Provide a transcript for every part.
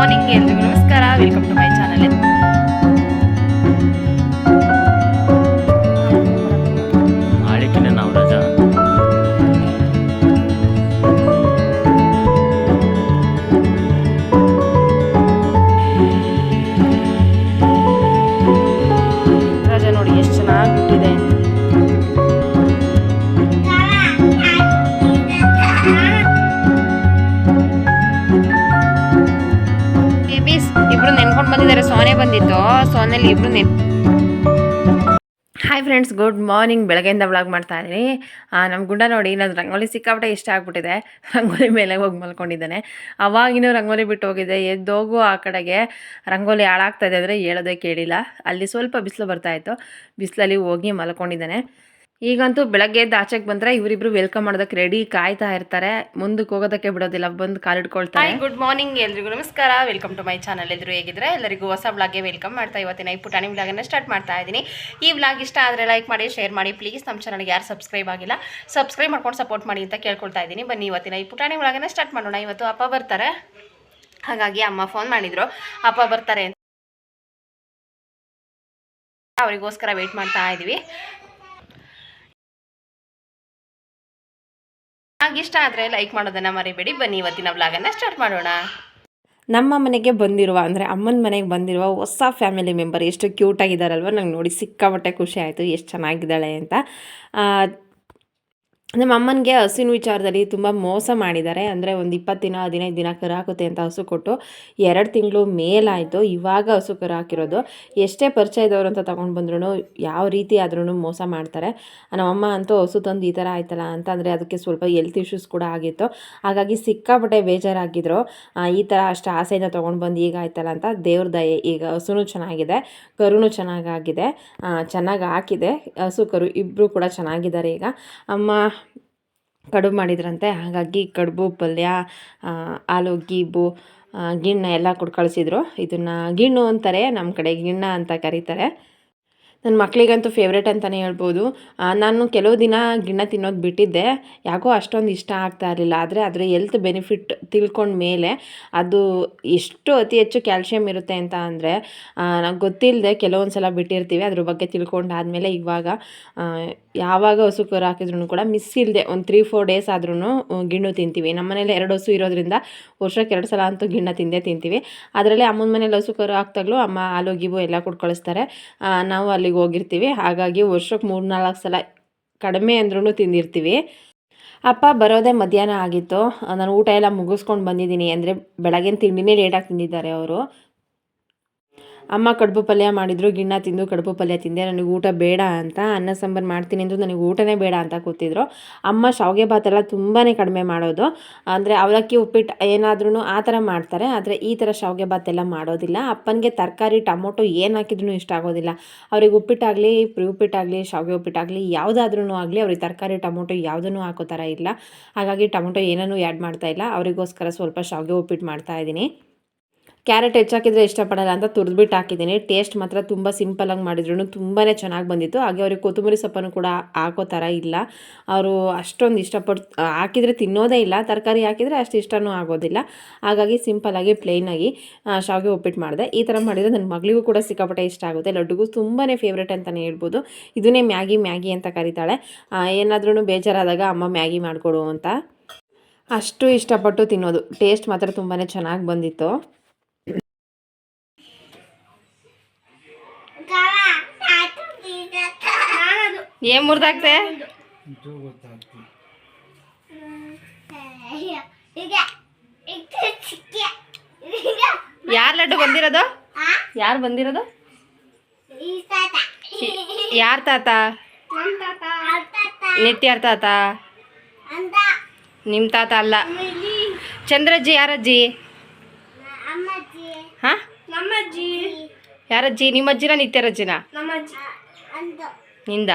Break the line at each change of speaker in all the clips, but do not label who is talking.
Morning ಎಲ್ರಿಗೂ ನಮಸ್ಕಾರ. Welcome to my channel ಬಂದಿದ್ದಾರೆ ಸೋನೆ ಬಂದಿತ್ತು? ಸೋನಲ್ಲಿ ಇಬ್ರು ನಿಂತು ಹಾಯ್ ಫ್ರೆಂಡ್ಸ್ ಗುಡ್ ಮಾರ್ನಿಂಗ್ ಬೆಳಗ್ಗೆಯಿಂದ ವ್ಲಾಗ್ ಮಾಡ್ತಾ ಇದ್ದೀನಿ. ನಮ್ಮ ಗುಂಡ ನೋಡಿ ನಾನು ರಂಗೋಲಿ ಸಿಕ್ಕಾಪಟ್ಟೆ ಇಷ್ಟ ಆಗ್ಬಿಟ್ಟಿದೆ. ರಂಗೋಲಿ ಮೇಲೆ ಹೋಗಿ ಮಲ್ಕೊಂಡಿದ್ದಾನೆ. ಅವಾಗಿನೂ ರಂಗೋಲಿ ಬಿಟ್ಟು ಹೋಗಿದೆ ಎದ್ದೋಗು ಆ ಕಡೆಗೆ ರಂಗೋಲಿ ಹಾಳಾಗ್ತಾ ಇದೆ ಅಂದರೆ ಹೇಳೋದೇ ಕೇಳಿಲ್ಲ. ಅಲ್ಲಿ ಸ್ವಲ್ಪ ಬಿಸಿಲು ಬರ್ತಾಯಿತ್ತು ಬಿಸಿಲಲ್ಲಿ ಹೋಗಿ ಮಲ್ಕೊಂಡಿದ್ದಾನೆ. ಈಗಂತೂ ಬೆಳಗ್ಗೆ ಎದ್ದು ಆಚೆಗೆ ಬಂದರೆ ಇವರಿಬ್ರು ವೆಲ್ಕಮ್ ಮಾಡೋದಕ್ಕೆ ರೆಡಿ ಕಾಯ್ತಾ ಇರ್ತಾರೆ. ಮುಂದಕ್ಕೆ ಹೋಗೋದಕ್ಕೆ ಬಿಡೋದಿಲ್ಲ, ಬಂದು ಕಾಲಿಡ್ಕೊಳ್ತಾರೆ ಗುಡ್ ಮಾರ್ನಿಂಗ್ ಎಲ್ರಿಗೂ ನಮಸ್ಕಾರ. ವೆಲ್ಕಮ್ ಟು ಮೈ ಚಾನಲ್ ಎದುರು ಹೇಗಿದ್ರೆ? ಎಲ್ಲರಿಗೂ ಹೊಸ ವ್ಲಾಗ್ಗೆ ವೆಲ್ಕಮ್ ಮಾಡ್ತಾ ಇವತ್ತಿನ ಈ ಪುಟಾಣಿ ವ್ಲಾಗನ್ನು ಸ್ಟಾರ್ಟ್ ಮಾಡ್ತಾ ಇದ್ದೀನಿ. ಈ ವ್ಲಾಗ್ ಇಷ್ಟ ಆದರೆ ಲೈಕ್ ಮಾಡಿ ಶೇರ್ ಮಾಡಿ. ಪ್ಲೀಸ್ ನಮ್ಮ ಚಾನಲ್ಗೆ ಯಾರು ಸಬ್ಸ್ಕ್ರೈಬ್ ಆಗಿಲ್ಲ ಸಬ್ಸ್ಕ್ರೈಬ್ ಮಾಡ್ಕೊಂಡು ಸಪೋರ್ಟ್ ಮಾಡಿ ಅಂತ ಕೇಳ್ಕೊಳ್ತಾ ಇದ್ದೀನಿ. ಬನ್ನಿ ಇವತ್ತಿನ ಈ ಪುಟಾಣಿ ವ್ಲಾಗನ್ನು ಸ್ಟಾರ್ಟ್ ಮಾಡೋಣ. ಇವತ್ತು ಅಪ್ಪ ಬರ್ತಾರೆ. ಹಾಗಾಗಿ ಅಮ್ಮ ಫೋನ್ ಮಾಡಿದ್ರು. ಅಪ್ಪ ಬರ್ತಾರೆ ಅಂತ. ಅವರಿಗೋಸ್ಕರ ವೆಯ್ಟ್ ಮಾಡ್ತಾ ಇದ್ದೀವಿ ಹಾಗಿಷ್ಟ ಆದರೆ ಲೈಕ್ ಮಾಡೋದನ್ನು ಮರಿಬೇಡಿ. ಬನ್ನಿ ಇವತ್ತಿನ ವ್ಲಾಗನ್ನು ಸ್ಟಾರ್ಟ್ ಮಾಡೋಣ. ನಮ್ಮ ಮನೆಗೆ ಬಂದಿರುವ ಅಂದರೆ ಅಮ್ಮನ ಮನೆಗೆ ಬಂದಿರುವ ಹೊಸ ಫ್ಯಾಮಿಲಿ ಮೆಂಬರ್ ಎಷ್ಟು ಕ್ಯೂಟಾಗಿದ್ದಾರಲ್ವ ನಂಗೆ ನೋಡಿ ಸಿಕ್ಕಾಪಟ್ಟೆ ಖುಷಿ ಆಯಿತು. ಎಷ್ಟು ಚೆನ್ನಾಗಿದ್ದಾಳೆ ಅಂತ. ನಮ್ಮ ಅಮ್ಮನಿಗೆ ಹಸುವಿನ ವಿಚಾರದಲ್ಲಿ ತುಂಬ ಮೋಸ ಮಾಡಿದ್ದಾರೆ. ಅಂದರೆ ಒಂದು ಇಪ್ಪತ್ತು ದಿನ, ಹದಿನೈದು ದಿನ ಕರಾಕುತ್ತೆ ಅಂತ ಹಸು ಕೊಟ್ಟು ಎರಡು ತಿಂಗಳು ಮೇಲಾಯಿತು. ಇವಾಗ ಹಸು ಕರ ಹಾಕಿರೋದು. ಎಷ್ಟೇ ಪರಿಚಯದವರು ಅಂತ ತೊಗೊಂಡು ಬಂದ್ರೂ ಯಾವ ರೀತಿ ಆದ್ರೂ ಮೋಸ ಮಾಡ್ತಾರೆ. ನಮ್ಮಮ್ಮ ಅಂತೂ ಹಸು ತಂದು ಈ ಥರ ಆಯ್ತಲ್ಲ ಅಂತ ಅಂದರೆ ಅದಕ್ಕೆ ಸ್ವಲ್ಪ ಹೆಲ್ತ್ ಇಶ್ಯೂಸ್ ಕೂಡ ಆಗಿತ್ತು. ಹಾಗಾಗಿ ಸಿಕ್ಕಾಪಟ್ಟೆ ಬೇಜಾರಾಗಿದ್ದರು ಈ ಥರ ಅಷ್ಟು ಆಸೆಯಿಂದ ತೊಗೊಂಡು ಬಂದು ಈಗ ಆಯ್ತಲ್ಲ ಅಂತ ದೇವ್ರ ದಯೆ. ಈಗ ಹಸುನೂ ಚೆನ್ನಾಗಿದೆ, ಕರುನು ಚೆನ್ನಾಗಾಗಿದೆ. ಚೆನ್ನಾಗಿ ಹಾಕಿದೆ. ಹಸು, ಕರು ಇಬ್ಬರು ಕೂಡ ಚೆನ್ನಾಗಿದ್ದಾರೆ ಈಗ. ಅಮ್ಮ ಕಡುಬು ಮಾಡಿದ್ರಂತೆ ಹಾಗಾಗಿ ಕಡುಬು ಪಲ್ಯ ಆ, ಆಲೂ ಗೀಬು ಆ, ಗಿಣ್ಣ ಎಲ್ಲ ಕೊಟ್ಟು ಕಳಿಸಿದ್ರು. ಇದನ್ನು ಗಿಣ್ಣು ಅಂತಾರೆ ನಮ್ಮ ಕಡೆ ಗಿಣ್ಣ ಅಂತ ಕರೀತಾರೆ. ನನ್ನ ಮಕ್ಕಳಿಗಂತೂ ಫೇವ್ರೇಟ್ ಅಂತಲೇ ಹೇಳ್ಬೋದು. ನಾನು ಕೆಲವು ದಿನ ಗಿಣ್ಣ ತಿನ್ನೋದು ಬಿಟ್ಟಿದ್ದೆ. ಯಾಕೋ ಅಷ್ಟೊಂದು ಇಷ್ಟ ಆಗ್ತಾ ಇರಲಿಲ್ಲ. ಆದರೆ ಅದರ ಎಲ್ತ್ ಬೆನಿಫಿಟ್ ತಿಳ್ಕೊಂಡ ಮೇಲೆ ಅದು ಎಷ್ಟು ಅತಿ ಹೆಚ್ಚು ಕ್ಯಾಲ್ಸಿಯಂ ಇರುತ್ತೆ ಅಂತ ಅಂದರೆ ನಂಗೆ ಗೊತ್ತಿಲ್ಲದೆ ಕೆಲವೊಂದು ಸಲ ಬಿಟ್ಟಿರ್ತೀವಿ. ಅದ್ರ ಬಗ್ಗೆ ತಿಳ್ಕೊಂಡಾದ್ಮೇಲೆ ಇವಾಗ ಯಾವಾಗ ಹಸು ಕರು ಹಾಕಿದ್ರು ಕೂಡ ಮಿಸ್ ಇಲ್ಲದೆ ಒಂದು ತ್ರೀ ಫೋರ್ ಡೇಸ್ ಆದ್ರೂ ಗಿಣ್ಣು ತಿಂತೀವಿ. ನಮ್ಮ ಮನೇಲಿ ಎರಡು ಹಸು ಇರೋದ್ರಿಂದ ವರ್ಷಕ್ಕೆ ಎರಡು ಸಲ ಅಂತೂ ಗಿಣ್ಣ ತಿಂದೇ ತಿಂತೀವಿ. ಅದರಲ್ಲಿ ಅಮ್ಮನ ಮನೇಲಿ ಹಸು ಕರು ಹಾಕ್ದಾಗಲೂ ಅಮ್ಮ ಹಾಲು ಗೀಬು ಎಲ್ಲ ಕೊಟ್ಟು ನಾವು ಅಲ್ಲಿ ಹೋಗಿರ್ತೀವಿ. ಹಾಗಾಗಿ ವರ್ಷಕ್ಕೆ ಮೂರು ನಾಲ್ಕು ಸಲ ಕಡಿಮೆ ಅಂದ್ರೂ ತಿಂದಿರ್ತೀವಿ. ಅಪ್ಪ, ಬರೋದೇ ಮಧ್ಯಾಹ್ನ ಆಗಿತ್ತು. ನಾನು ಊಟ ಎಲ್ಲ ಮುಗಿಸ್ಕೊಂಡು ಬಂದಿದ್ದೀನಿ. ಅಂದರೆ ಬೆಳಗಿನ ತಿಂಡಿನೇ ಲೇಟಾಗಿ ತಿಂದಿದ್ದಾರೆ ಅವರು. ಅಮ್ಮ ಕಡುಬು ಪಲ್ಯ ಮಾಡಿದ್ರು, ಗಿಣ್ಣ ತಿಂದು ಕಡುಬು ಪಲ್ಯ ತಿಂದೆ, ನನಗೆ ಊಟ ಬೇಡ ಅಂತ, ಅನ್ನ ಸಾಂಬಾರು ಮಾಡ್ತೀನಿ ಅಂದರು ನನಗೆ ಊಟನೇ ಬೇಡ ಅಂತ ಕೂತಿದ್ರು. ಅಮ್ಮ ಶಾವಿಗೆ ಭಾತೆಲ್ಲ ತುಂಬಾ ಕಡಿಮೆ ಮಾಡೋದು. ಅಂದರೆ ಅವಲಕ್ಕಿ, ಉಪ್ಪಿಟ್ಟು ಏನಾದ್ರೂ ಆ ಥರ ಮಾಡ್ತಾರೆ, ಆದರೆ ಈ ಥರ ಶಾವಿಗೆ ಭಾತೆಲ್ಲ ಮಾಡೋದಿಲ್ಲ. ಅಪ್ಪನಿಗೆ ತರಕಾರಿ, ಟೊಮೊಟೊ ಏನು ಹಾಕಿದ್ರೂ ಇಷ್ಟ ಆಗೋದಿಲ್ಲ. ಅವ್ರಿಗೆ ಉಪ್ಪಿಟ್ಟಾಗಲಿ ಉಪ್ಪಿಟ್ಟಾಗಲಿ, ಶಾವಿಗೆ ಉಪ್ಪಿಟ್ಟಾಗಲಿ ಯಾವುದಾದ್ರೂ ಆಗಲಿ, ಅವ್ರಿಗೆ ತರಕಾರಿ, ಟೊಮೊಟೊ ಯಾವುದನ್ನು ಹಾಕೋ ಥರ ಇಲ್ಲ. ಹಾಗಾಗಿ ಟೊಮೊಟೊ ಏನನ್ನೂ ಆ್ಯಡ್ ಮಾಡ್ತಾ ಇಲ್ಲ. ಅವರಿಗೋಸ್ಕರ ಸ್ವಲ್ಪ ಶಾವಿಗೆ ಉಪ್ಪಿಟ್ಟು ಮಾಡ್ತಾ ಇದ್ದೀನಿ. ಕ್ಯಾರೆಟ್ ಹೆಚ್ಚಾಕಿದ್ರೆ ಇಷ್ಟಪಡಲ್ಲ ಅಂತ ತುರಿದ್ಬಿಟ್ಟು ಹಾಕಿದ್ದೀನಿ. ಟೇಸ್ಟ್ ಮಾತ್ರ ತುಂಬ ಸಿಂಪಲಾಗಿ ಮಾಡಿದ್ರು ತುಂಬಾ ಚೆನ್ನಾಗಿ ಬಂದಿತ್ತು. ಹಾಗೆ ಅವ್ರಿಗೆ ಕೊತ್ತಂಬರಿ ಸೊಪ್ಪನ್ನು ಕೂಡ ಹಾಕೋ ಥರ ಇಲ್ಲ. ಅವರು ಅಷ್ಟೊಂದು ಇಷ್ಟಪಟ್ಟು ಹಾಕಿದರೆ ತಿನ್ನೋದೇ ಇಲ್ಲ. ತರಕಾರಿ ಹಾಕಿದರೆ ಅಷ್ಟು ಇಷ್ಟನೂ ಆಗೋದಿಲ್ಲ. ಹಾಗಾಗಿ ಸಿಂಪಲಾಗಿ ಪ್ಲೇನಾಗಿ ಶಾವಿಗೆ ಉಪ್ಪಿಟ್ಟು ಮಾಡಿದೆ. ಈ ಥರ ಮಾಡಿದರೆ ನನ್ನ ಮಗಳಿಗೂ ಕೂಡ ಸಿಕ್ಕಾಪಟ್ಟೆ ಇಷ್ಟ ಆಗುತ್ತೆ. ಲಡ್ಡುಗೂ ತುಂಬಾ ಫೇವ್ರೇಟ್ ಅಂತಲೇ ಹೇಳ್ಬೋದು. ಇದನ್ನೇ ಮ್ಯಾಗಿ ಮ್ಯಾಗಿ ಅಂತ ಕರೀತಾಳೆ. ಏನಾದ್ರೂ ಬೇಜಾರಾದಾಗ ಅಮ್ಮ ಮ್ಯಾಗಿ ಮಾಡಿಕೊಡು ಅಂತ. ಅಷ್ಟು ಇಷ್ಟಪಟ್ಟು ತಿನ್ನೋದು. ಟೇಸ್ಟ್ ಮಾತ್ರ ತುಂಬಾ ಚೆನ್ನಾಗಿ ಬಂದಿತ್ತು. ಏನ್ ಮುರ್ದಾಗ್ತೆ? ಯಾರ್ ಲಡ್ಡು ಬಂದಿರೋದು? ಯಾರು ಬಂದಿರೋದು? ಯಾರ ತಾತ? ನಿತ್ಯಾರ ತಾತ? ನಿಮ್ ತಾತ ಅಲ್ಲ. ಚಂದ್ರಜ್ಜಿ ಯಾರಜ್ಜಿ? ಹಾ?
ನಮ್ಮಜ್ಜಿ.
ಯಾರಜ್ಜಿ? ನಿಮ್ಮಜ್ಜಿನ ನಿತ್ಯರಜ್ಜಿನ?
ನಮ್ಮಜ್ಜಿ.
ನಿಂದ?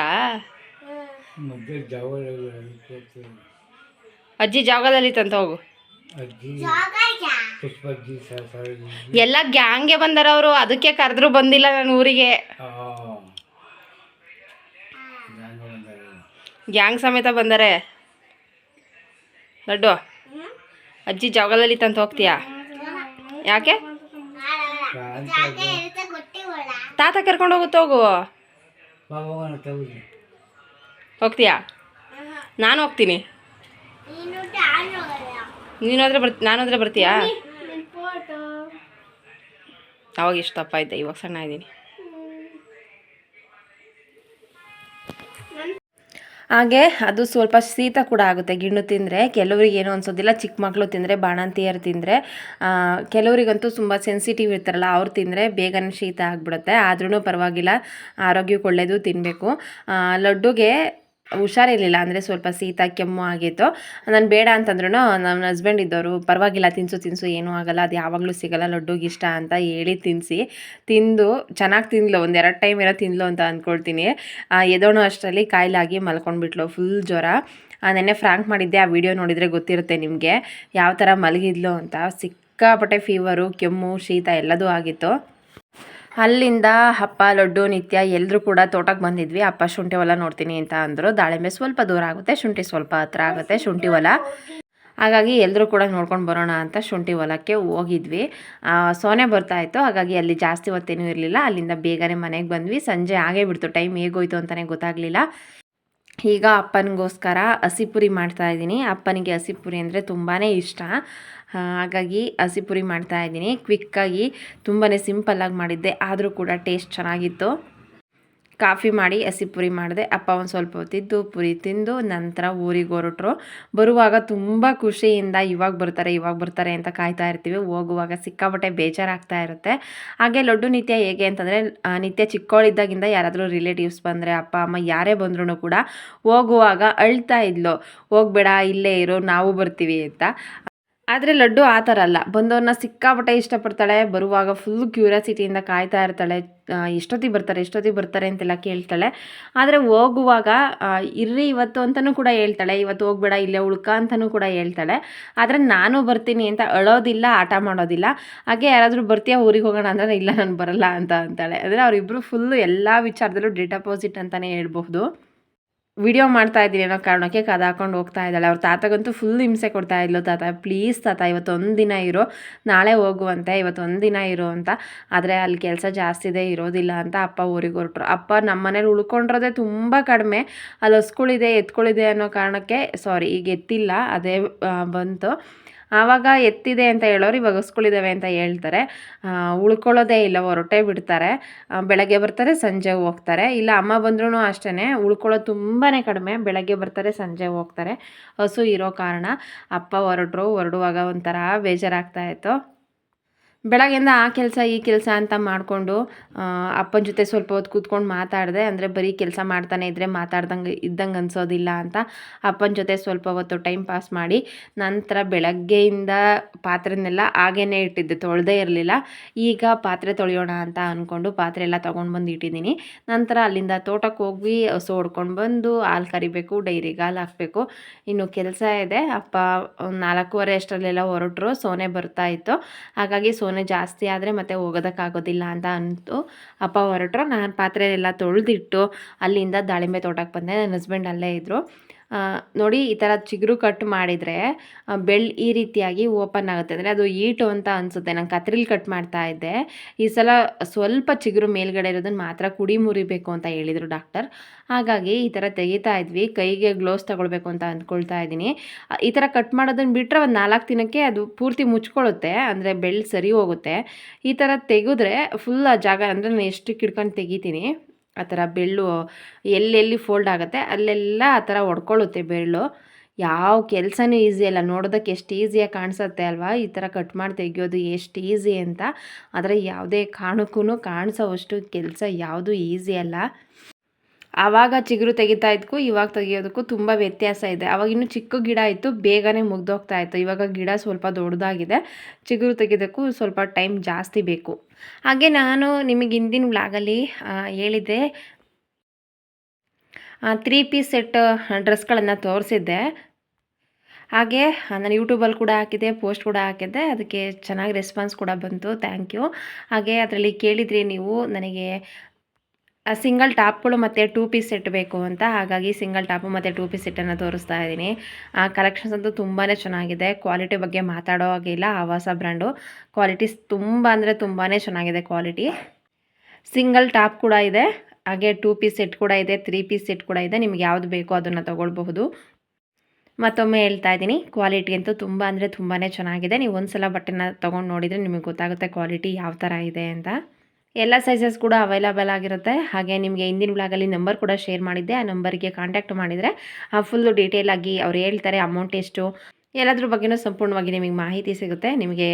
ಅಜ್ಜಿ ಜಾಗದಲ್ಲಿ ತಂತ ಹೋಗು. ಎಲ್ಲ ಗ್ಯಾಂಗೆ ಬಂದಾರ ಅವರು ಅದಕ್ಕೆ ಕರೆದ್ರು ಬಂದಿಲ್ಲ ನನ್ನ ಊರಿಗೆ. ಗ್ಯಾಂಗ್ ಸಮೇತ ಬಂದರೆ. ಲಡ್ಡು ಅಜ್ಜಿ ಜಾಗದಲ್ಲಿ ತಂತ ಹೋಗ್ತೀಯಾ? ಯಾಕೆ? ತಾತ ಕರ್ಕೊಂಡು ಹೋಗುತ್ತೆ ಹೋಗು. ಹೋಗ್ತೀಯಾ? ನಾನು ಹೋಗ್ತೀನಿ. ನೀನು ಹೋದ್ರೆ ಬರ್ ನಾನು ಹೋದ್ರೆ ಬರ್ತೀಯಾ? ಅವಾಗ ಎಷ್ಟು ದಪ್ಪ ಇದ್ದೆ ಇವಾಗ ಸಣ್ಣ ಇದ್ದೀನಿ. ಹಾಗೆ ಅದು ಸ್ವಲ್ಪ ಶೀತ ಕೂಡ ಆಗುತ್ತೆ. ಗಿಣ್ಣು ತಿಂದರೆ ಕೆಲವರಿಗೆ ಏನೂ ಅನ್ಸೋದಿಲ್ಲ. ಚಿಕ್ಕ ಮಕ್ಕಳು ತಿಂದರೆ, ಬಾಣಂತಿಯರು ತಿಂದರೆ ಕೆಲವರಿಗಂತೂ ತುಂಬ ಸೆನ್ಸಿಟಿವ್ ಇರ್ತಾರಲ್ಲ, ಅವ್ರು ತಿಂದರೆ ಬೇಗನೆ ಶೀತ ಆಗಿಬಿಡುತ್ತೆ. ಆದ್ರೂ ಪರವಾಗಿಲ್ಲ, ಆರೋಗ್ಯಕ್ಕೆ ಒಳ್ಳೆಯದು ತಿನ್ನಬೇಕು ಲಡ್ಡುಗೆ ಹುಷಾರಿರಲಿಲ್ಲ ಅಂದರೆ ಸ್ವಲ್ಪ ಶೀತ ಕೆಮ್ಮು ಆಗಿತ್ತು. ನಾನು ಬೇಡ ಅಂತಂದ್ರೂ ನನ್ನ ಹಸ್ಬೆಂಡ್ ಇದ್ದವರು ಪರವಾಗಿಲ್ಲ, ತಿನ್ಸು ತಿನ್ಸು, ಏನೂ ಆಗಲ್ಲ, ಅದು ಯಾವಾಗಲೂ ಸಿಗಲ್ಲ, ಲಡ್ಡುಗೆ ಇಷ್ಟ ಅಂತ ಹೇಳಿ ತಿನ್ನಿಸಿ ತಿಂದು, ಚೆನ್ನಾಗಿ ತಿನ್ಲು, ಒಂದು ಎರಡು ಟೈಮ್ ಏನೋ ತಿನ್ಲು ಅಂತ ಅಂದ್ಕೊಳ್ತೀನಿ ಎದೋಣ ಅಷ್ಟರಲ್ಲಿ ಕಾಯಿಲಾಗಿ ಮಲ್ಕೊಂಡ್ಬಿಟ್ಲು ಫುಲ್ ಜ್ವರ. ನೆನ್ನೆ ಫ್ರಾಂಕ್ ಮಾಡಿದ್ದೆ, ಆ ವಿಡಿಯೋ ನೋಡಿದರೆ ಗೊತ್ತಿರುತ್ತೆ ನಿಮಗೆ. ಯಾವ ಥರ ಮಲಗಿದ್ಲು ಅಂತ. ಸಿಕ್ಕಾಪಟ್ಟೆ ಫೀವರು ಕೆಮ್ಮು, ಶೀತ ಎಲ್ಲದೂ ಆಗಿತ್ತು. ಅಲ್ಲಿಂದ ಅಪ್ಪ ಲಡ್ಡು, ನಿತ್ಯ ಎಲ್ಲರೂ ಕೂಡ ತೋಟಕ್ಕೆ ಬಂದಿದ್ವಿ. ಅಪ್ಪ ಶುಂಠಿ ಹೊಲ ನೋಡ್ತೀನಿ ಅಂತ ಅಂದರು. ದಾಳಿಂಬೆ ಸ್ವಲ್ಪ ದೂರ ಆಗುತ್ತೆ, ಶುಂಠಿ ಸ್ವಲ್ಪ ಹತ್ರ ಆಗುತ್ತೆ, ಶುಂಠಿ ಹೊಲ. ಹಾಗಾಗಿ ಎಲ್ಲರೂ ಕೂಡ ನೋಡ್ಕೊಂಡು ಬರೋಣ ಅಂತ ಶುಂಠಿ ಹೊಲಕ್ಕೆ ಹೋಗಿದ್ವಿ. ಸೋನೆ ಬರ್ತಾ ಇತ್ತು. ಹಾಗಾಗಿ ಅಲ್ಲಿ ಜಾಸ್ತಿ ಹೊತ್ತೇನೂ ಇರಲಿಲ್ಲ. ಅಲ್ಲಿಂದ ಬೇಗನೆ ಮನೆಗೆ ಬಂದ್ವಿ. ಸಂಜೆ ಆಗೇ ಬಿಡ್ತು. ಟೈಮ್ ಹೇಗೋಯ್ತು ಅಂತಲೇ ಗೊತ್ತಾಗಲಿಲ್ಲ. ಈಗ ಅಪ್ಪನಿಗೋಸ್ಕರ ಹಸಿಪುರಿ ಮಾಡ್ತಾ ಇದ್ದೀನಿ. ಅಪ್ಪನಿಗೆ ಹಸಿಪುರಿ ಅಂದರೆ ತುಂಬಾ ಇಷ್ಟ. ಹಾಗಾಗಿ ಹಸಿಪುರಿ ಮಾಡ್ತಾ ಇದ್ದೀನಿ. ಕ್ವಿಕ್ಕಾಗಿ ತುಂಬಾ ಸಿಂಪಲ್ಲಾಗಿ ಮಾಡಿದ್ದೆ. ಆದರೂ ಕೂಡ ಟೇಸ್ಟ್ ಚೆನ್ನಾಗಿತ್ತು. ಕಾಫಿ ಮಾಡಿ ಹಸಿಪುರಿ ಮಾಡಿದೆ. ಅಪ್ಪ ಒಂದು ಸ್ವಲ್ಪ ಹೊತ್ತಿದ್ದು ಪುರಿ ತಿಂದು ನಂತರ ಊರಿಗೆ ಹೊರಟ್ರು. ಬರುವಾಗ ತುಂಬ ಖುಷಿಯಿಂದ ಇವಾಗ ಬರ್ತಾರೆ ಇವಾಗ ಬರ್ತಾರೆ ಅಂತ ಕಾಯ್ತಾ ಇರ್ತೀವಿ. ಹೋಗುವಾಗ ಸಿಕ್ಕಾಪಟ್ಟೆ ಬೇಜಾರಾಗ್ತಾ ಇರುತ್ತೆ. ಹಾಗೆ ಲಡ್ಡು ನಿತ್ಯ ಹೇಗೆ ಅಂತಂದರೆ ನಿತ್ಯ ಚಿಕ್ಕವಳಿದ್ದಾಗಿಂದ ಯಾರಾದರೂ ರಿಲೇಟಿವ್ಸ್ ಬಂದರೆ, ಅಪ್ಪ, ಅಮ್ಮ, ಯಾರೇ ಬಂದ್ರೂ ಕೂಡ ಹೋಗುವಾಗ ಅಳ್ತಾ ಇದ್ಲು. ಹೋಗ್ಬೇಡ, ಇಲ್ಲೇ ಇರು, ನಾವು ಬರ್ತೀವಿ ಅಂತ. ಆದರೆ ಲಡ್ಡು ಆ ಥರ ಅಲ್ಲ. ಬಂದವ್ರನ್ನ ಸಿಕ್ಕಾಪಟ್ಟೆ ಇಷ್ಟಪಡ್ತಾಳೆ, ಬರುವಾಗ ಫುಲ್ ಕ್ಯೂರಿಯಾಸಿಟಿಯಿಂದ ಕಾಯ್ತಾ ಇರ್ತಾಳೆ ಎಷ್ಟೊತ್ತಿಗೆ ಬರ್ತಾರೆ ಎಷ್ಟೊತ್ತಿಗೆ ಬರ್ತಾರೆ ಅಂತೆಲ್ಲ ಕೇಳ್ತಾಳೆ. ಆದರೆ ಹೋಗುವಾಗ ಇರ್ರಿ ಇವತ್ತು ಅಂತಲೂ ಕೂಡ ಹೇಳ್ತಾಳೆ, ಇವತ್ತು ಹೋಗ್ಬೇಡ, ಇಲ್ಲೇ ಉಳ್ಕ ಅಂತಲೂ ಕೂಡ ಹೇಳ್ತಾಳೆ. ಆದರೆ ನಾನು ಬರ್ತೀನಿ ಅಂತ ಅಳೋದಿಲ್ಲ, ಆಟ ಮಾಡೋದಿಲ್ಲ. ಹಾಗೆ ಯಾರಾದರೂ ಬರ್ತೀಯಾ, ಊರಿಗೆ ಹೋಗೋಣ ಅಂದರೆ ಇಲ್ಲ, ನಾನು ಬರಲ್ಲ ಅಂತ ಅಂತಾಳೆ. ಅಂದರೆ ಅವರಿಬ್ಬರು ಫುಲ್ಲು ಎಲ್ಲ ವಿಚಾರದಲ್ಲೂ ಡೆಟ್ ಅಪೋಸಿಟ್ ಅಂತಲೇ ಹೇಳ್ಬಹುದು. ವಿಡಿಯೋ ಮಾಡ್ತಾ ಇದ್ದೀನಿ ಅನ್ನೋ ಕಾರಣಕ್ಕೆ ಕದ ಹಾಕೊಂಡು ಹೋಗ್ತಾ ಇದ್ದಾಳೆ. ಅವ್ರ ತಾತಗಂತೂ ಫುಲ್ ಹಿಂಸೆ ಕೊಡ್ತಾ ಇದ್ಲು ತಾತ. ಪ್ಲೀಸ್ ತಾತ ಇವತ್ತು ದಿನ ಇರೋ. ನಾಳೆ ಹೋಗುವಂತೆ ಇವತ್ತು ದಿನ ಇರೋ ಅಂತ. ಆದರೆ ಅಲ್ಲಿ ಕೆಲಸ ಜಾಸ್ತಿ ಇದೆ, ಇರೋದಿಲ್ಲ ಅಂತ ಅಪ್ಪ ಊರಿಗೆ ಹೊರಟ್ರು. ಅಪ್ಪ ನಮ್ಮ ಮನೇಲಿ ಉಳ್ಕೊಂಡಿರೋದೇ ತುಂಬ ಕಡಿಮೆ. ಅಲ್ಲಿ ಹಸ್ಗಳಿದೆ ಎತ್ಕೊಳ್ಳಿದೆ ಅನ್ನೋ ಕಾರಣಕ್ಕೆ ಸಾರಿ ಈಗ ಎತ್ತಿಲ್ಲ. ಅದೇ ಬಂತು. ಆವಾಗ ಎತ್ತಿದೆ ಅಂತ ಹೇಳೋರು ಇವಾಗ ಅಂತ ಹೇಳ್ತಾರೆ. ಉಳ್ಕೊಳ್ಳೋದೇ ಇಲ್ಲ, ಹೊರಟೇ ಬಿಡ್ತಾರೆ. ಬೆಳಗ್ಗೆ ಬರ್ತಾರೆ, ಸಂಜೆ ಹೋಗ್ತಾರೆ. ಇಲ್ಲ, ಅಮ್ಮ ಬಂದ್ರೂ ಅಷ್ಟೇ ಉಳ್ಕೊಳ್ಳೋದು ತುಂಬಾ ಕಡಿಮೆ, ಬೆಳಗ್ಗೆ ಬರ್ತಾರೆ, ಸಂಜೆ ಹೋಗ್ತಾರೆ. ಹಸು ಇರೋ ಕಾರಣ ಅಪ್ಪ ಹೊರಟರು, ಹೊರಡುವಾಗ ಒಂಥರ ಬೇಜಾರಾಗ್ತಾ ಇತ್ತು. ಬೆಳಗ್ಗೆಯಿಂದ ಆ ಕೆಲಸ ಈ ಕೆಲಸ ಅಂತ ಮಾಡಿಕೊಂಡು ಅಪ್ಪನ ಜೊತೆ ಸ್ವಲ್ಪ ಹೊತ್ತು ಕೂತ್ಕೊಂಡು ಮಾತಾಡಿದೆ. ಅಂದರೆ ಬರೀ ಕೆಲಸ ಮಾಡ್ತಾನೆ ಇದ್ದರೆ ಮಾತಾಡ್ದಂಗೆ, ಇದ್ದಂಗೆ ಅನ್ಸೋದಿಲ್ಲ ಅಂತ ಅಪ್ಪನ ಜೊತೆ ಸ್ವಲ್ಪ ಹೊತ್ತು ಟೈಮ್ ಪಾಸ್ ಮಾಡಿ, ನಂತರ ಬೆಳಗ್ಗೆಯಿಂದ ಪಾತ್ರೆನೆಲ್ಲ ಹಾಗೇನೆ ಇಟ್ಟಿದ್ದೆ. ತೊಳೆದೇ ಇರಲಿಲ್ಲ. ಈಗ ಪಾತ್ರೆ ತೊಳೆಯೋಣ ಅಂತ ಅಂದ್ಕೊಂಡು ಪಾತ್ರೆ ಎಲ್ಲ ತೊಗೊಂಡು ಬಂದು ಇಟ್ಟಿದ್ದೀನಿ. ನಂತರ ಅಲ್ಲಿಂದ ತೋಟಕ್ಕೆ ಹೋಗಿ ಸೋಡ್ಕೊಂಡು ಬಂದು ಹಾಲು ಕರಿಬೇಕು ಡೈರಿಗೆ ಹಾಲು ಹಾಕಬೇಕು. ಇನ್ನು ಕೆಲಸ ಇದೆ. ಅಪ್ಪ ನಾಲ್ಕೂವರೆ ಅಷ್ಟರಲ್ಲೆಲ್ಲ ಹೊರಟ್ರು. ಸೋನೆ ಬರ್ತಾ ಇತ್ತು. ಹಾಗಾಗಿ ಸೋನೆ ಜಾಸ್ತಿ ಆದರೆ ಮತ್ತೆ ಹೋಗೋದಕ್ಕಾಗೋದಿಲ್ಲ ಅಂತ ಅಂತು ಅಪ್ಪ ಹೊರಟ್ರು. ನಾನು ಪಾತ್ರೆ ಎಲ್ಲ ತೊಳೆದಿಟ್ಟು ಅಲ್ಲಿಂದ ದಾಳಿಂಬೆ ತೋಟಕ್ಕೆ ಬಂದೆ. ನನ್ನ ಹಸ್ಬೆಂಡ್ ಅಲ್ಲೇ ಇದ್ದರು ನೋಡಿ ಈ ಥರ ಚಿಗುರು ಕಟ್ ಮಾಡಿದರೆ ಬೆಳ್ ಈ ರೀತಿಯಾಗಿ ಓಪನ್ ಆಗುತ್ತೆ. ಅಂದರೆ ಅದು ಈಟು ಅಂತ ಅನಿಸುತ್ತೆ. ನಾನು ಕತ್ರಿಲಿ ಕಟ್ ಮಾಡ್ತಾ ಇದ್ದೆ. ಈ ಸಲ ಸ್ವಲ್ಪ ಚಿಗುರು ಮೇಲ್ಗಡೆ ಇರೋದನ್ನು ಮಾತ್ರ ಕುಡಿ ಮುರಿಬೇಕು ಅಂತ ಹೇಳಿದರು ಡಾಕ್ಟರ್ ಹಾಗಾಗಿ ಈ ಥರ ತೆಗಿತಾ ಇದ್ವಿ. ಕೈಗೆ ಗ್ಲೋವ್ಸ್ ತಗೊಳ್ಬೇಕು ಅಂತ ಅಂದ್ಕೊಳ್ತಾ ಇದ್ದೀನಿ. ಈ ಥರ ಕಟ್ ಮಾಡೋದನ್ನು ಬಿಟ್ಟರೆ ಒಂದು ನಾಲ್ಕು ದಿನಕ್ಕೆ ಅದು ಪೂರ್ತಿ ಮುಚ್ಕೊಳ್ಳುತ್ತೆ ಅಂದರೆ ಬೆಳ್ಳು ಸರಿ ಹೋಗುತ್ತೆ. ಈ ಥರ ತೆಗೆದ್ರೆ ಫುಲ್ ಜಾಗ ಅಂದರೆ ನಾನು ಎಷ್ಟು ಕಿಡ್ಕೊಂಡು ತೆಗಿತೀನಿ. ಆ ಥರ ಬೆಳ್ಳು ಎಲ್ಲೆಲ್ಲಿ ಫೋಲ್ಡ್ ಆಗುತ್ತೆ ಅಲ್ಲೆಲ್ಲ ಆ ಥರ ಒಡ್ಕೊಳ್ಳುತ್ತೆ ಬೆಳ್ಳು ಯಾವ ಕೆಲಸನೂ ಈಸಿ ಅಲ್ಲ. ನೋಡೋದಕ್ಕೆ ಎಷ್ಟು ಈಸಿಯಾಗಿ ಕಾಣಿಸುತ್ತೆ ಅಲ್ವಾ? ಈ ಥರ ಕಟ್ ಮಾಡಿ ತೆಗಿಯೋದು ಎಷ್ಟು ಈಸಿ ಅಂತ. ಆದರೆ ಯಾವುದೇ ಕಾರಣಕ್ಕೂ ಕಾಣಿಸೋವಷ್ಟು ಕೆಲಸ ಯಾವುದೂ ಈಸಿ ಅಲ್ಲ. ಆವಾಗ ಚಿಗುರು ತೆಗಿತಾ ಇದ್ಕು, ಇವಾಗ ತೆಗಿಯೋದಕ್ಕೂ ತುಂಬ ವ್ಯತ್ಯಾಸ ಇದೆ. ಅವಾಗ ಇನ್ನೂ ಚಿಕ್ಕ ಗಿಡ ಇತ್ತು, ಬೇಗನೆ ಮುಗ್ದೋಗ್ತಾ ಇತ್ತು. ಇವಾಗ ಗಿಡ ಸ್ವಲ್ಪ ದೊಡ್ಡದಾಗಿದೆ ಚಿಗುರು ತೆಗೆಯೋದಕ್ಕೂ ಸ್ವಲ್ಪ ಟೈಮ್ ಜಾಸ್ತಿ ಬೇಕು. ಹಾಗೆ ನಾನು ನಿಮಗೆ ಹಿಂದಿನ ವ್ಲಾಗಲ್ಲಿ ಹೇಳಿದ್ದೆ. ತ್ರೀ ಪೀಸ್ ಸೆಟ್ ಡ್ರೆಸ್ಗಳನ್ನು ತೋರಿಸಿದ್ದೆ. ಹಾಗೆ ನಾನು ಯೂಟ್ಯೂಬಲ್ಲಿ ಕೂಡ ಹಾಕಿದ್ದೆ, ಪೋಸ್ಟ್ ಕೂಡ ಹಾಕಿದ್ದೆ. ಅದಕ್ಕೆ ಚೆನ್ನಾಗಿ ರೆಸ್ಪಾನ್ಸ್ ಕೂಡ ಬಂತು. Thank you. ಹಾಗೆ ಅದರಲ್ಲಿ ಕೇಳಿದ್ರಿ ನೀವು ನನಗೆ ಸಿಂಗಲ್ ಟಾಪ್ಗಳು ಮತ್ತು ಟೂ ಪೀಸ್ ಸೆಟ್ ಬೇಕು ಅಂತ. ಹಾಗಾಗಿ ಸಿಂಗಲ್ ಟಾಪು ಮತ್ತು ಟೂ ಪೀಸ್ ಸೆಟ್ಟನ್ನು ತೋರಿಸ್ತಾ ಇದ್ದೀನಿ. ಆ ಕಲೆಕ್ಷನ್ಸ್ ಅಂತೂ ತುಂಬಾ ಚೆನ್ನಾಗಿದೆ. ಕ್ವಾಲಿಟಿ ಬಗ್ಗೆ ಮಾತಾಡೋ ಹಾಗಿಲ್ಲ ಆವಾಸ ಬ್ರ್ಯಾಂಡು. ಕ್ವಾಲಿಟೀಸ್ ತುಂಬ ಅಂದರೆ ತುಂಬಾ ಚೆನ್ನಾಗಿದೆ ಕ್ವಾಲಿಟಿ. ಸಿಂಗಲ್ ಟಾಪ್ ಕೂಡ ಇದೆ. ಹಾಗೆ ಟೂ ಪೀಸ್ ಸೆಟ್ ಕೂಡ ಇದೆ. ತ್ರೀ ಪೀಸ್ ಸೆಟ್ ಕೂಡ ಇದೆ. ನಿಮ್ಗೆ ಯಾವ್ದು ಬೇಕೋ ಅದನ್ನು ತೊಗೊಳ್ಬಹುದು. ಮತ್ತೊಮ್ಮೆ ಹೇಳ್ತಾ ಇದ್ದೀನಿ. ಕ್ವಾಲಿಟಿ ಅಂತೂ ತುಂಬ ಅಂದರೆ ತುಂಬಾ ಚೆನ್ನಾಗಿದೆ. ನೀವು ಒಂದು ಸಲ ಬಟ್ಟೆನ ತೊಗೊಂಡು ನೋಡಿದರೆ ನಿಮಗೆ ಗೊತ್ತಾಗುತ್ತೆ ಕ್ವಾಲಿಟಿ ಯಾವ ಥರ ಇದೆ ಅಂತ. ಎಲ್ಲ ಸೈಜಸ್ ಕೂಡ ಅವೈಲಬಲ್ ಆಗಿರುತ್ತೆ. ಹಾಗೆ ನಿಮಗೆ ಹಿಂದಿನ ಬ್ಲಾಗಲ್ಲಿ ನಂಬರ್ ಕೂಡ ಶೇರ್ ಮಾಡಿದ್ದೆ. ಆ ನಂಬರ್ಗೆ ಕಾಂಟ್ಯಾಕ್ಟ್ ಮಾಡಿದರೆ ಆ ಫುಲ್ಲು ಡೀಟೇಲ್ ಆಗಿ ಅವ್ರು ಹೇಳ್ತಾರೆ ಅಮೌಂಟ್ ಎಷ್ಟು. ಎಲ್ಲದ್ರ ಬಗ್ಗೆನೂ ಸಂಪೂರ್ಣವಾಗಿ ನಿಮಗೆ ಮಾಹಿತಿ ಸಿಗುತ್ತೆ. ನಿಮಗೆ,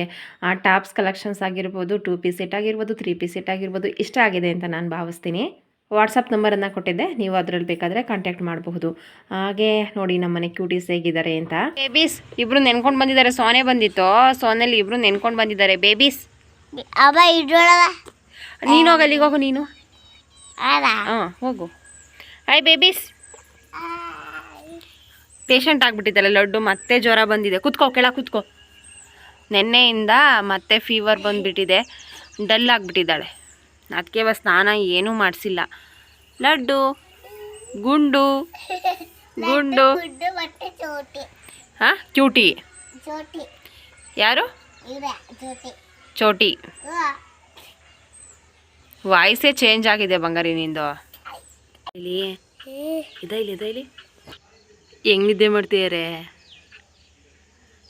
ಆ ಟಾಪ್ಸ್ ಕಲೆಕ್ಷನ್ಸ್ ಆಗಿರ್ಬೋದು ಟೂ ಪೀಸ್ ಸೆಟ್ ಆಗಿರ್ಬೋದು ತ್ರೀ ಪೀಸ್ ಸೆಟ್ ಆಗಿರ್ಬೋದು, ಇಷ್ಟ ಆಗಿದೆ ಅಂತ ನಾನು ಭಾವಿಸ್ತೀನಿ. ವಾಟ್ಸಪ್ ನಂಬರನ್ನು ಕೊಟ್ಟಿದ್ದೆ. ನೀವು ಅದರಲ್ಲಿ ಬೇಕಾದರೆ ಕಾಂಟ್ಯಾಕ್ಟ್ ಮಾಡಬಹುದು. ಹಾಗೆ ನೋಡಿ ನಮ್ಮನೆ ಕ್ಯೂಟೀಸ್ ಹೇಗಿದ್ದಾರೆ ಅಂತ. ಬೇಬೀಸ್ ಇಬ್ರು ನೆನ್ಕೊಂಡು ಬಂದಿದ್ದಾರೆ. ಸೋನೆ ಬಂದಿತ್ತು? ಸೋನೆಲಿ ಇಬ್ರು ನೆನ್ಕೊಂಡು ಬಂದಿದ್ದಾರೆ. ಬೇಬೀಸ್ ನೀನು ಹೋಗಿ ಅಲ್ಲಿಗೆ ಹೋಗು ನೀನು. ಹಾಂ ಹೋಗು. ಹಾಯ್ ಬೇಬೀಸ್ ಪೇಷಂಟ್ ಆಗಿಬಿಟ್ಟಿದ್ದಲ್ಲ ಲಡ್ಡು ಮತ್ತೆ ಜ್ವರ ಬಂದಿದೆ. ಕುತ್ಕೋ ಕೆಳ ಕುತ್ಕೋ. ನೆನ್ನೆಯಿಂದ ಮತ್ತೆ ಫೀವರ್ ಬಂದುಬಿಟ್ಟಿದೆ. ಡಲ್ ಆಗಿಬಿಟ್ಟಿದ್ದಾಳೆ. ಅದಕ್ಕೆ ಬಸ್ ಸ್ನಾನ ಏನೂ ಮಾಡಿಸಿಲ್ಲ. ಲಡ್ಡು ಗುಂಡು ಗುಂಡು. ಹಾಂ ಕ್ಯೂಟಿ
ಚೋಟಿ.
ಯಾರು?
ಚೋಟಿ.
ವಾಯ್ಸೇ ಚೇಂಜ್ ಆಗಿದೆ ಬಂಗಾರಿ ನಿಂದು. ಇಲ್ಲಿ. ಇದ ಇಲ್ಲಿ ಇದ ಇಲ್ಲಿ. ಹೆಂಗ್ ನಿದ್ದೆ ಮಾಡ್ತೀಯಾರೆ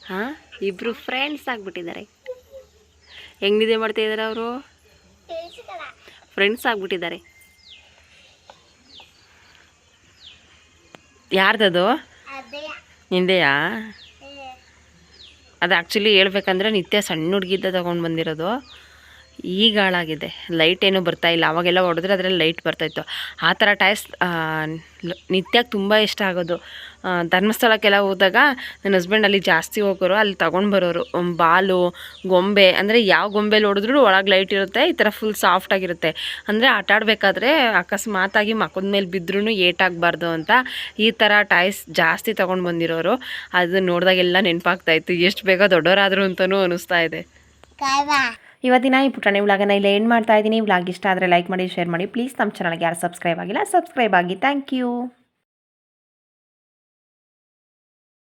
ಹಾಂ? ಇಬ್ರು ಫ್ರೆಂಡ್ಸ್ ಆಗ್ಬಿಟ್ಟಿದ್ದಾರೆ. ಹೆಂಗ್ ನಿದ್ದೆ ಮಾಡ್ತಾ ಇದ್ದಾರೆ ಅವರು. ಫ್ರೆಂಡ್ಸ್ ಆಗ್ಬಿಟ್ಟಿದ್ದಾರೆ. ಯಾರ್ದದು?
ಅದೇ.
ನಿಂದೆಯಾ. ಅದು ಆ್ಯಕ್ಚುಲಿ ಹೇಳ್ಬೇಕಂದ್ರೆ ನಿತ್ಯ ಸಣ್ಣ ಹುಡುಗಿದ್ದ ತೊಗೊಂಡು ಬಂದಿರೋದು. ಈಗ ಹಾಳಾಗಿದೆ. ಲೈಟ್ ಏನೂ ಬರ್ತಾ ಇಲ್ಲ. ಅವಾಗೆಲ್ಲ ಹೊಡೆದ್ರೆ ಅದರಲ್ಲಿ ಲೈಟ್ ಬರ್ತಾಯಿತ್ತು. ಆ ಥರ ಟೈಸ್ ನಿತ್ಯಕ್ಕೆ ತುಂಬ ಇಷ್ಟ ಆಗೋದು. ಧರ್ಮಸ್ಥಳಕ್ಕೆಲ್ಲ ಹೋದಾಗ ನನ್ನ ಹಸ್ಬೆಂಡ್ ಅಲ್ಲಿ ಜಾಸ್ತಿ ಹೋಗೋರು, ಅಲ್ಲಿ ತೊಗೊಂಡು ಬರೋರು. ಬಾಲು, ಗೊಂಬೆ, ಅಂದರೆ ಯಾವ ಗೊಂಬೆಲಿ ಹೊಡೆದ್ರು ಒಳಗೆ ಲೈಟ್ ಇರುತ್ತೆ, ಈ ಥರ ಫುಲ್ ಸಾಫ್ಟ್ ಆಗಿರುತ್ತೆ. ಅಂದರೆ ಆಟ ಆಡಬೇಕಾದ್ರೆ ಅಕಸ್ಮಾತಾಗಿ ಮಕ್ಕದ ಮೇಲೆ ಬಿದ್ದರೂ ಏಟಾಗಬಾರ್ದು ಅಂತ ಈ ಥರ ಟಾಯ್ಸ್ ಜಾಸ್ತಿ ತೊಗೊಂಡು ಬಂದಿರೋರು. ಅದು ನೋಡಿದಾಗೆಲ್ಲ ನೆನಪಾಗ್ತಾಯಿತ್ತು ಎಷ್ಟು ಬೇಗ ದೊಡ್ಡವರಾದರು ಅಂತಲೂ ಅನ್ನಿಸ್ತಾ ಇದೆ. ಇವತ್ತಿನ ಈ ಪುಟಾಣಿ ವ್ಲಾಗನ್ನು ಇಲ್ಲ ಏನು ಮಾಡ್ತಾ ಇದ್ದೀನಿ. ವ್ಲಾಗ್ ಇಷ್ಟ ಆದರೆ ಲೈಕ್ ಮಾಡಿ ಶೇರ್ ಮಾಡಿ. ಪ್ಲೀಸ್ ನಮ್ಮ ಚಾನಲ್ಗೆ ಯಾರು ಸಬ್ಸ್ಕ್ರೈಬ್ ಆಗಿಲ್ಲ ಸಬ್ಸ್ಕ್ರೈಬ್ ಆಗಿ. Thank you